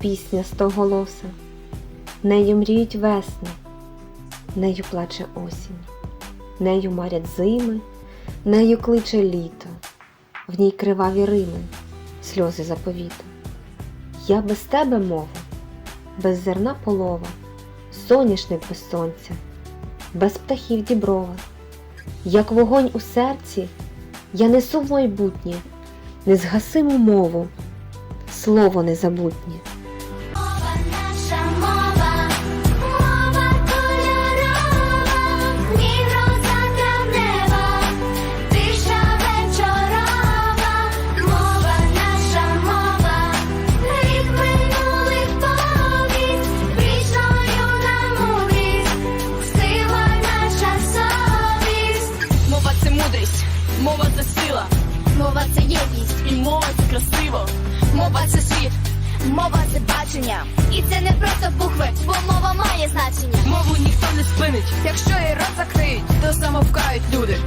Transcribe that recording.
пісня стоголоса, нею мріють весни, нею плаче осінь, нею марять зими, нею кличе літо, в ній криваві рими, сльози заповіту. Я без тебе мова, без зерна полова, соняшник без сонця, без птахів діброва, як вогонь у серці, я несу в майбутнє незгасиму мову, слово незабутнє. Мова наша мова, мова кольорова, ні гроза травнева, тиша вечорова, мова наша мова, рік минулих повість, вічно юна мудрість, сила наша совість, Мова це мудрість, мова це сила, Мова це єдність, і мова це красиво, мова це світ, мова це бачення. І це не просто букви, бо мова має значення. Мову ніхто не спинить, якщо її рот закриють, то замовкають люди.